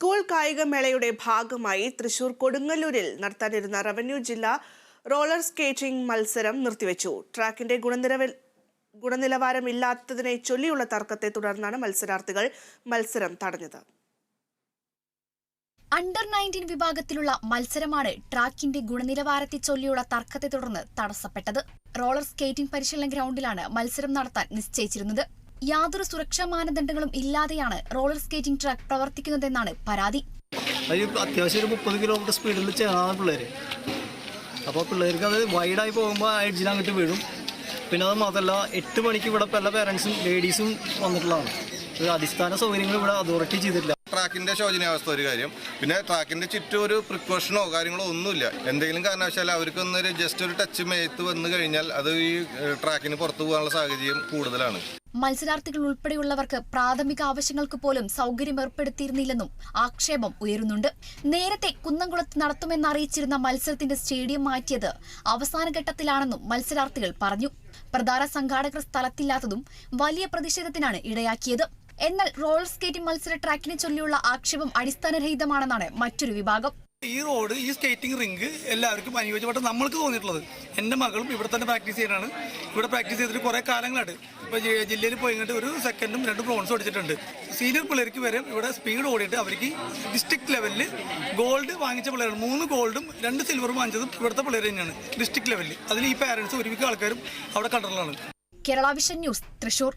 School കായികമേളയുടെ ഭാഗമായി തൃശൂർ കൊടുങ്ങല്ലൂരിൽ നടത്താനിരുന്ന റവന്യൂ ജില്ലാ റോളർ സ്കേറ്റിംഗ് മത്സരം നിർത്തിവെച്ചു. ട്രാക്കിന്റെ ഗുണനിലവ ഗുണനിലവാരമില്ലാത്തതിനെ ചൊല്ലിയുള്ള തർക്കത്തെ തുടർന്നാണ് മത്സരാർത്ഥികൾ മത്സരം തടഞ്ഞത്. അണ്ടർ നയന്റീൻ വിഭാഗത്തിലുള്ള മത്സരമാണ് ട്രാക്കിന്റെ ഗുണനിലവാരത്തെ ചൊല്ലിയുള്ള തർക്കത്തെ തുടർന്ന് തടസ്സപ്പെട്ടത്. റോളർ സ്കേറ്റിംഗ് പരിശീലന ഗ്രൗണ്ടിലാണ് മത്സരം നടത്താൻ നിശ്ചയിച്ചിരുന്നത്. യാതൊരു സുരക്ഷാ മാനദണ്ഡങ്ങളും ഇല്ലാതെയാണ് റോളർ സ്കേറ്റിംഗ് ട്രാക്ക് പ്രവർത്തിക്കുന്നതെന്നാണ് പരാതി. അത് അത്യാവശ്യം മുപ്പത് കിലോമീറ്റർ സ്പീഡിൽ ചെയ്യണം പിള്ളേർ അപ്പോൾ പിള്ളേർക്ക് അത് വൈഡായി പോകുമ്പോൾ എഡ്ജിൽ അങ്ങോട്ട് വീഴും. പിന്നെ അത് മാത്രമല്ല എട്ട് മണിക്ക് ഇവിടെ പല പേരൻസും ലേഡീസും വന്നിട്ടുള്ളതാണ്. അടിസ്ഥാന സൗകര്യങ്ങൾ ഇവിടെ അതോറിറ്റി ചെയ്തിട്ടില്ല. ട്രാക്കിന്റെ ശോചനീയാവസ്ഥ ഒരു കാര്യം. പിന്നെ ട്രാക്കിന്റെ ചുറ്റും ഒരു പ്രിക്കോഷനോ കാര്യങ്ങളോ ഒന്നുമില്ല. എന്തെങ്കിലും കാരണവശാൽ അവർക്കൊന്നൊരു ജസ്റ്റ് ഒരു ടച്ച് മേത്ത് വന്നു കഴിഞ്ഞാൽ അത് ഈ ട്രാക്കിന് പുറത്തു പോകാനുള്ള സാഹചര്യം കൂടുതലാണ്. മത്സരാർത്ഥികൾ ഉൾപ്പെടെയുള്ളവർക്ക് പ്രാഥമിക ആവശ്യങ്ങൾക്ക് പോലും സൗകര്യം ഏർപ്പെടുത്തിയിരുന്നില്ലെന്നും ആക്ഷേപം ഉയരുന്നുണ്ട്. നേരത്തെ കുന്നംകുളത്ത് നടത്തുമെന്നറിയിച്ചിരുന്ന മത്സരത്തിന്റെ സ്റ്റേഡിയം മാറ്റിയത് അവസാന ഘട്ടത്തിലാണെന്നും മത്സരാർത്ഥികൾ പറഞ്ഞു. പ്രധാന സംഘാടകർ സ്ഥലത്തില്ലാത്തതും വലിയ പ്രതിഷേധത്തിനാണ് ഇടയാക്കിയത്. എന്നാൽ റോളർ സ്കേറ്റിംഗ് മത്സര ട്രാക്കിനെ ചൊല്ലിയുള്ള ആക്ഷേപം അടിസ്ഥാനരഹിതമാണെന്നാണ് മറ്റൊരു വിഭാഗം. ഈ റോഡ് ഈ സ്കേറ്റിംഗ് റിങ്ക് എല്ലാവർക്കും അനുയോജ്യമായിട്ട് നമ്മൾക്ക് തോന്നിയിട്ടുള്ളത്. എന്റെ മകളും ഇവിടെ തന്നെ പ്രാക്ടീസ് ചെയ്യാനാണ്. ഇവിടെ പ്രാക്ടീസ് ചെയ്തിട്ട് കുറേ കാലങ്ങളായിട്ട് ഇപ്പോൾ ജില്ലയിൽ പോയി ഒരു സെക്കൻഡും രണ്ട് ബ്രോൺസും അടിച്ചിട്ടുണ്ട്. സീനിയർ പിള്ളേർക്ക് വരെ ഇവിടെ സ്പീഡ് ഓടിയിട്ട് അവർക്ക് ഡിസ്ട്രിക്ട് ലെവലിൽ ഗോൾഡ് വാങ്ങിച്ച പിള്ളേരാണ്. മൂന്ന് ഗോൾഡും രണ്ട് സിൽവറും വാങ്ങിച്ചതും ഇവിടുത്തെ പിള്ളേർ തന്നെയാണ് ഡിസ്ട്രിക്ട് ലെവലിൽ അതിൽ ഈ പാരൻസ് ഒരുമിക്ക ആൾക്കാരും അവിടെ കണ്ടിട്ടുള്ളതാണ്. Kerala vision news Thrissur.